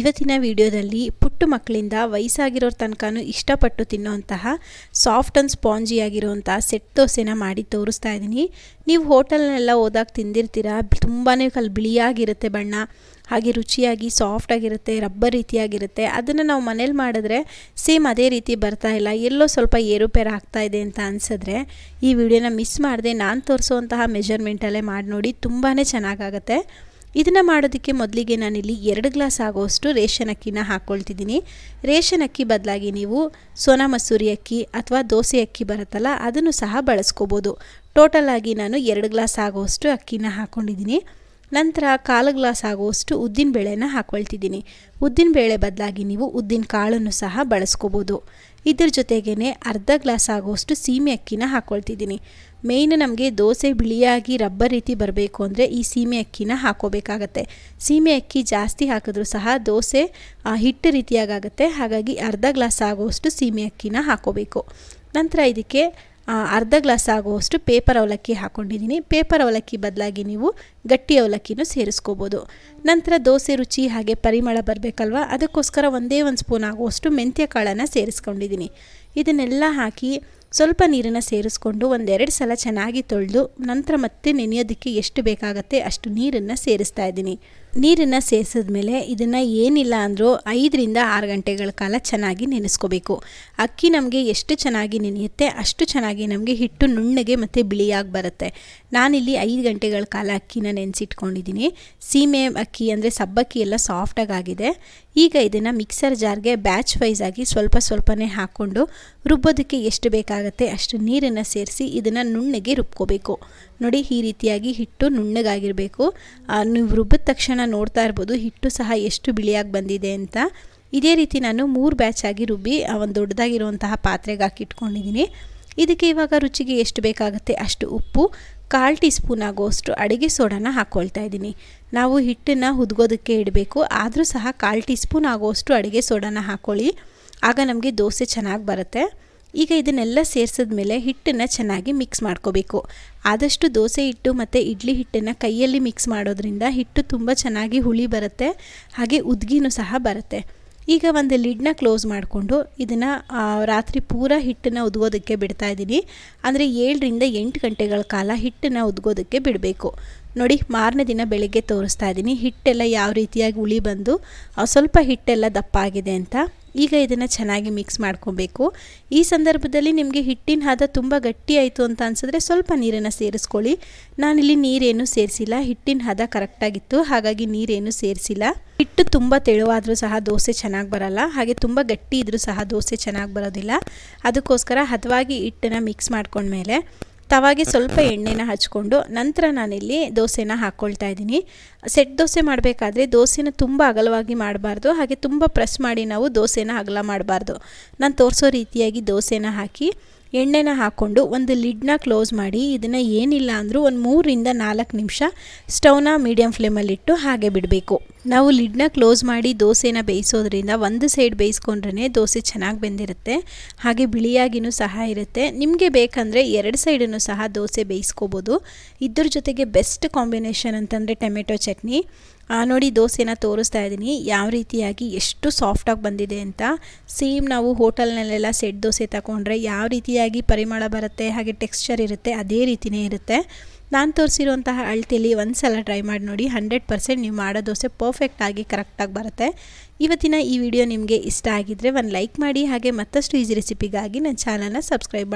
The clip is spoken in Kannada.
ಇವತ್ತಿನ ವಿಡಿಯೋದಲ್ಲಿ ಪುಟ್ಟ ಮಕ್ಕಳಿಂದ ವಯಸ್ಸಾಗಿರೋರ ತನಕನೂ ಇಷ್ಟಪಟ್ಟು ತಿನ್ನೋಂತಹ ಸಾಫ್ಟ್ ಆ್ಯಂಡ್ ಸ್ಪಾಂಜಿ ಆಗಿರುವಂಥ ಸೆಟ್ ದೋಸೆನ ಮಾಡಿ ತೋರಿಸ್ತಾ ಇದ್ದೀನಿ. ನೀವು ಹೋಟೆಲ್ನೆಲ್ಲ ಹೋದಾಗ ತಿಂದಿರ್ತೀರ? ತುಂಬಾ ಕಲ್ ಬಿಳಿಯಾಗಿರುತ್ತೆ ಬಣ್ಣ. ಹಾಗೆ ರುಚಿಯಾಗಿ ಸಾಫ್ಟಾಗಿರುತ್ತೆ ರಬ್ಬರ್ ರೀತಿಯಾಗಿರುತ್ತೆ. ಅದನ್ನು ನಾವು ಮನೇಲಿ ಮಾಡಿದ್ರೆ ಸೇಮ್ ಅದೇ ರೀತಿ ಬರ್ತಾ ಇಲ್ಲ. ಎಲ್ಲೋ ಸ್ವಲ್ಪ ಏರುಪೇರು ಆಗ್ತಾ ಇದೆ ಅಂತ ಅನಿಸಿದ್ರೆ ಈ ವಿಡಿಯೋನ ಮಿಸ್ ಮಾಡದೆ ನಾನು ತೋರಿಸುವಂತಹ ಮೆಜರ್ಮೆಂಟಲ್ಲೇ ಮಾಡಿ ನೋಡಿ ತುಂಬಾ ಚೆನ್ನಾಗಾಗುತ್ತೆ. ಇದನ್ನು ಮಾಡೋದಕ್ಕೆ ಮೊದಲಿಗೆ ನಾನಿಲ್ಲಿ ಎರಡು ಗ್ಲಾಸ್ ಆಗೋಷ್ಟು ರೇಷನ್ ಅಕ್ಕಿನ ಹಾಕ್ಕೊಳ್ತಿದ್ದೀನಿ ರೇಷನ್ ಅಕ್ಕಿ ಬದಲಾಗಿ ನೀವು ಸೋನಾ ಮಸೂರಿ ಅಕ್ಕಿ ಅಥವಾ ದೋಸೆ ಅಕ್ಕಿ ಬರುತ್ತಲ್ಲ, ಅದನ್ನು ಸಹ ಬಳಸ್ಕೋಬೋದು. ಟೋಟಲ್ ಆಗಿ ನಾನು ಎರಡು ಗ್ಲಾಸ್ ಆಗೋಷ್ಟು ಅಕ್ಕಿನ ಹಾಕ್ಕೊಂಡಿದ್ದೀನಿ ನಂತರ ಕಾಲು ಗ್ಲಾಸ್ ಆಗುವಷ್ಟು ಉದ್ದಿನ ಬೇಳೆನ ಹಾಕ್ಕೊಳ್ತಿದ್ದೀನಿ ಉದ್ದಿನ ಬೇಳೆ ಬದಲಾಗಿ ನೀವು ಉದ್ದಿನ ಕಾಳನ್ನು ಸಹ ಬಳಸ್ಕೋಬೋದು. ಇದ್ರ ಜೊತೆಗೇ ಅರ್ಧ ಗ್ಲಾಸ್ ಆಗೋಷ್ಟು ಸೀಮೆ ಅಕ್ಕಿನ ಹಾಕ್ಕೊಳ್ತಿದ್ದೀನಿ ಮೇಯ್ನ್ ನಮಗೆ ದೋಸೆ ಬಿಳಿಯಾಗಿ ರಬ್ಬರ್ ರೀತಿ ಬರಬೇಕು ಅಂದರೆ ಈ ಸೀಮೆ ಅಕ್ಕಿನ ಹಾಕೋಬೇಕಾಗತ್ತೆ. ಸೀಮೆ ಅಕ್ಕಿ ಜಾಸ್ತಿ ಹಾಕಿದ್ರೂ ಸಹ ದೋಸೆ ಹಿಟ್ಟು ರೀತಿಯಾಗುತ್ತೆ ಹಾಗಾಗಿ ಅರ್ಧ ಗ್ಲಾಸ್ ಆಗೋಷ್ಟು ಸೀಮೆ ಅಕ್ಕಿನ ಹಾಕೋಬೇಕು. ನಂತರ ಇದಕ್ಕೆ ಅರ್ಧ ಗ್ಲಾಸ್ ಆಗುವಷ್ಟು ಪೇಪರ್ ಅವಲಕ್ಕಿ ಹಾಕ್ಕೊಂಡಿದ್ದೀನಿ ಪೇಪರ್ ಅವಲಕ್ಕಿ ಬದಲಾಗಿ ನೀವು ಗಟ್ಟಿ ಅವಲಕ್ಕಿನೂ ಸೇರಿಸ್ಕೋಬೋದು. ನಂತರ ದೋಸೆ ರುಚಿ ಹಾಗೆ ಪರಿಮಳ ಬರಬೇಕಲ್ವ? ಅದಕ್ಕೋಸ್ಕರ ಒಂದೇ ಒಂದು ಸ್ಪೂನ್ ಆಗುವಷ್ಟು ಮೆಂತ್ಯ ಕಾಳನ್ನು ಸೇರಿಸ್ಕೊಂಡಿದ್ದೀನಿ. ಇದನ್ನೆಲ್ಲ ಹಾಕಿ ಸ್ವಲ್ಪ ನೀರನ್ನು ಸೇರಿಸ್ಕೊಂಡು ಒಂದೆರಡು ಸಲ ಚೆನ್ನಾಗಿ ತೊಳೆದು ನಂತರ ಮತ್ತೆ ನೆನೆಯೋದಕ್ಕೆ ಎಷ್ಟು ಬೇಕಾಗತ್ತೆ ಅಷ್ಟು ನೀರನ್ನು ಸೇರಿಸ್ತಾ ಇದ್ದೀನಿ. ನೀರನ್ನು ಸೇರಿಸಿದ್ಮೇಲೆ ಇದನ್ನು ಏನಿಲ್ಲ ಅಂದರೂ ಐದರಿಂದ ಆರು ಗಂಟೆಗಳ ಕಾಲ ಚೆನ್ನಾಗಿ ನೆನೆಸ್ಕೋಬೇಕು. ಅಕ್ಕಿ ನಮಗೆ ಎಷ್ಟು ಚೆನ್ನಾಗಿ ನೆನೆಯುತ್ತೆ ಅಷ್ಟು ಚೆನ್ನಾಗಿ ನಮಗೆ ಹಿಟ್ಟು ನುಣ್ಣಗೆ ಮತ್ತು ಬಿಳಿಯಾಗಿ ಬರುತ್ತೆ. ನಾನಿಲ್ಲಿ ಐದು ಗಂಟೆಗಳ ಕಾಲ ಅಕ್ಕಿನ ನೆನೆಸಿಟ್ಕೊಂಡಿದ್ದೀನಿ. ಸೀಮೆ ಅಕ್ಕಿ ಅಂದರೆ ಸಬ್ಬಕ್ಕಿ ಎಲ್ಲ ಸಾಫ್ಟಾಗಿ ಆಗಿದೆ. ಈಗ ಇದನ್ನು ಮಿಕ್ಸರ್ ಜಾರ್ಗೆ ಬ್ಯಾಚ್ ವೈಸ್ ಆಗಿ ಸ್ವಲ್ಪ ಸ್ವಲ್ಪನೇ ಹಾಕ್ಕೊಂಡು ರುಬ್ಬೋದಕ್ಕೆ ಎಷ್ಟು ಬೇಕಾಗುತ್ತೆ ಅಷ್ಟು ನೀರನ್ನು ಸೇರಿಸಿ ಇದನ್ನು ನುಣ್ಣಗೆ ರುಬ್ಕೋಬೇಕು. ನೋಡಿ ಈ ರೀತಿಯಾಗಿ ಹಿಟ್ಟು ನುಣ್ಣಗಾಗಿರಬೇಕು. ನೀವು ರುಬ್ಬಿದ ತಕ್ಷಣ ನೋಡ್ತಾ ಇರ್ಬೋದು ಹಿಟ್ಟು ಸಹ ಎಷ್ಟು ಬಿಳಿಯಾಗಿ ಬಂದಿದೆ ಅಂತ. ಇದೇ ರೀತಿ ನಾನು ಮೂರು ಬ್ಯಾಚ್ ಆಗಿ ರುಬ್ಬಿ ಒಂದು ದೊಡ್ಡದಾಗಿರುವಂತಹ ಪಾತ್ರೆಗೆ ಹಾಕಿಟ್ಕೊಂಡಿದ್ದೀನಿ ಇದಕ್ಕೆ ಇವಾಗ ರುಚಿಗೆ ಎಷ್ಟು ಬೇಕಾಗುತ್ತೆ ಅಷ್ಟು ಉಪ್ಪು. ಕಾಲು ಟೀ ಸ್ಪೂನ್ ಆಗೋಷ್ಟು ಅಡುಗೆ ಸೋಡಾನ ಹಾಕ್ಕೊಳ್ತಾ ಇದ್ದೀನಿ. ನಾವು ಹಿಟ್ಟನ್ನು ಹುದ್ಗೋದಕ್ಕೆ ಇಡಬೇಕು. ಆದರೂ ಸಹ ಕಾಲು ಟೀ ಸ್ಪೂನ್ ಆಗೋಷ್ಟು ಅಡುಗೆ ಸೋಡಾನ ಹಾಕ್ಕೊಳ್ಳಿ ಆಗ ನಮಗೆ ದೋಸೆ ಚೆನ್ನಾಗಿ ಬರುತ್ತೆ. ಈಗ ಇದನ್ನೆಲ್ಲ ಸೇರಿಸಿದ ಮೇಲೆ ಹಿಟ್ಟನ್ನು ಚೆನ್ನಾಗಿ ಮಿಕ್ಸ್ ಮಾಡ್ಕೋಬೇಕು. ಆದಷ್ಟು ದೋಸೆ ಹಿಟ್ಟು ಮತ್ತು ಇಡ್ಲಿ ಹಿಟ್ಟನ್ನು ಕೈಯಲ್ಲಿ ಮಿಕ್ಸ್ ಮಾಡೋದ್ರಿಂದ ಹಿಟ್ಟು ತುಂಬ ಚೆನ್ನಾಗಿ ಹುಳಿ ಬರುತ್ತೆ, ಹಾಗೆ ಉದ್ಗಿನೂ ಸಹ ಬರುತ್ತೆ. ಈಗ ಒಂದು ಲಿಡ್ನ ಕ್ಲೋಸ್ ಮಾಡಿಕೊಂಡು ಇದನ್ನು ರಾತ್ರಿ ಪೂರ ಹಿಟ್ಟನ್ನು ಉದ್ಗೋದಕ್ಕೆ ಬಿಡ್ತಾ ಇದ್ದೀನಿ. ಅಂದರೆ ಏಳರಿಂದ ಎಂಟು ಗಂಟೆಗಳ ಕಾಲ ಹಿಟ್ಟನ್ನು ಉದ್ಗೋದಕ್ಕೆ ಬಿಡಬೇಕು. ನೋಡಿ, ಮಾರನೇ ದಿನ ಬೆಳಗ್ಗೆ ತೋರಿಸ್ತಾ ಇದ್ದೀನಿ, ಹಿಟ್ಟೆಲ್ಲ ಯಾವ ರೀತಿಯಾಗಿ ಉಳಿ ಬಂದು ಸ್ವಲ್ಪ ಹಿಟ್ಟೆಲ್ಲ ದಪ್ಪ ಆಗಿದೆ ಅಂತ. ಈಗ ಇದನ್ನು ಚೆನ್ನಾಗಿ ಮಿಕ್ಸ್ ಮಾಡ್ಕೋಬೇಕು. ಈ ಸಂದರ್ಭದಲ್ಲಿ ನಿಮಗೆ ಹಿಟ್ಟಿನ ಹದ ತುಂಬ ಗಟ್ಟಿ ಆಯಿತು ಅಂತ ಅನಿಸಿದ್ರೆ ಸ್ವಲ್ಪ ನೀರನ್ನು ಸೇರಿಸ್ಕೊಳ್ಳಿ. ನಾನಿಲ್ಲಿ ನೀರೇನು ಸೇರಿಸಿಲ್ಲ. ಹಿಟ್ಟಿನ ಹದ ಕರೆಕ್ಟಾಗಿತ್ತು ಹಾಗಾಗಿ ನೀರೇನು ಸೇರಿಸಿಲ್ಲ. ಹಿಟ್ಟು ತುಂಬ ತೆಳುವಾದರೂ ಸಹ ದೋಸೆ ಚೆನ್ನಾಗಿ ಬರಲ್ಲ. ಹಾಗೆ ತುಂಬ ಗಟ್ಟಿ ಇದ್ದರೂ ಸಹ ದೋಸೆ ಚೆನ್ನಾಗಿ ಬರೋದಿಲ್ಲ. ಅದಕ್ಕೋಸ್ಕರ ಹದವಾಗಿ ಹಿಟ್ಟನ್ನು ಮಿಕ್ಸ್ ಮಾಡ್ಕೊಂಡ್ಮೇಲೆ ತವಾಗೆ ಸ್ವಲ್ಪ ಎಣ್ಣೆನ ಹಚ್ಕೊಂಡು ನಂತರ ನಾನಿಲ್ಲಿ ದೋಸೆನ ಹಾಕ್ಕೊಳ್ತಾ ಇದ್ದೀನಿ. ಸೆಟ್ ದೋಸೆ ಮಾಡಬೇಕಾದ್ರೆ ದೋಸೆನ ತುಂಬ ಅಗಲವಾಗಿ ಮಾಡಬಾರ್ದು, ಹಾಗೆ ತುಂಬ ಪ್ರೆಸ್ ಮಾಡಿ ನಾವು ದೋಸೆನ ಅಗಲ ಮಾಡಬಾರ್ದು. ನಾನು ತೋರಿಸೋ ರೀತಿಯಾಗಿ ದೋಸೆನ ಹಾಕಿ ಎಣ್ಣೆನ ಹಾಕ್ಕೊಂಡು ಒಂದು ಲಿಡ್ನ ಕ್ಲೋಸ್ ಮಾಡಿ, ಇದನ್ನು ಏನಿಲ್ಲ ಅಂದರೂ ಒಂದು ಮೂರಿಂದ ನಾಲ್ಕು ನಿಮಿಷ ಸ್ಟವ್ನ ಮೀಡಿಯಮ್ ಫ್ಲೇಮಲ್ಲಿಟ್ಟು ಹಾಗೆ ಬಿಡಬೇಕು. ನಾವು ಲಿಡ್ನ ಕ್ಲೋಸ್ ಮಾಡಿ ದೋಸೆನ ಬೇಯಿಸೋದ್ರಿಂದ ಒಂದು ಸೈಡ್ ಬೇಯಿಸ್ಕೊಂಡ್ರೇ ದೋಸೆ ಚೆನ್ನಾಗಿ ಬೆಂದಿರುತ್ತೆ, ಹಾಗೆ ಬಿಳಿಯಾಗಿನೂ ಸಹ ಇರುತ್ತೆ. ನಿಮಗೆ ಬೇಕಂದರೆ ಎರಡು ಸೈಡನ್ನು ಸಹ ದೋಸೆ ಬೇಯಿಸ್ಕೋಬೋದು. ಇದ್ರ ಜೊತೆಗೆ ಬೆಸ್ಟ್ ಕಾಂಬಿನೇಷನ್ ಅಂತಂದರೆ ಟೊಮೆಟೊ ಚಟ್ನಿ. ನೋಡಿ ದೋಸೆನ ತೋರಿಸ್ತಾ ಇದ್ದೀನಿ. ಯಾವ ರೀತಿಯಾಗಿ ಎಷ್ಟು ಸಾಫ್ಟಾಗಿ ಬಂದಿದೆ ಅಂತ. ಸೇಮ್ ನಾವು ಹೋಟೆಲ್ನಲ್ಲೆಲ್ಲ ಸೆಟ್ ದೋಸೆ ತಗೊಂಡ್ರೆ ಯಾವ ರೀತಿಯಾಗಿ ಪರಿಮಳ ಬರುತ್ತೆ, ಹಾಗೆ ಟೆಕ್ಸ್ಚರ್ ಇರುತ್ತೆ, ಅದೇ ರೀತಿಯೇ ಇರುತ್ತೆ. ನಾನು ತೋರಿಸಿರುವಂತಹ ಅಳತೆಯಲ್ಲಿ ಒಂದು ಸಲ ಟ್ರೈ ಮಾಡಿ ನೋಡಿ. ಹಂಡ್ರೆಡ್ ಪರ್ಸೆಂಟ್ ನೀವು ಮಾಡೋ ದೋಸೆ ಪರ್ಫೆಕ್ಟಾಗಿ ಕರೆಕ್ಟಾಗಿ ಬರುತ್ತೆ. ಇವತ್ತಿನ ಈ ವಿಡಿಯೋ ನಿಮಗೆ ಇಷ್ಟ ಆಗಿದ್ದರೆ ಒಂದು ಲೈಕ್ ಮಾಡಿ, ಹಾಗೆ ಮತ್ತಷ್ಟು ಈಸಿ ರೆಸಿಪಿಗಾಗಿ ನನ್ನ ಚಾನಲ್ನ ಸಬ್ಸ್ಕ್ರೈಬ್ ಮಾಡಿ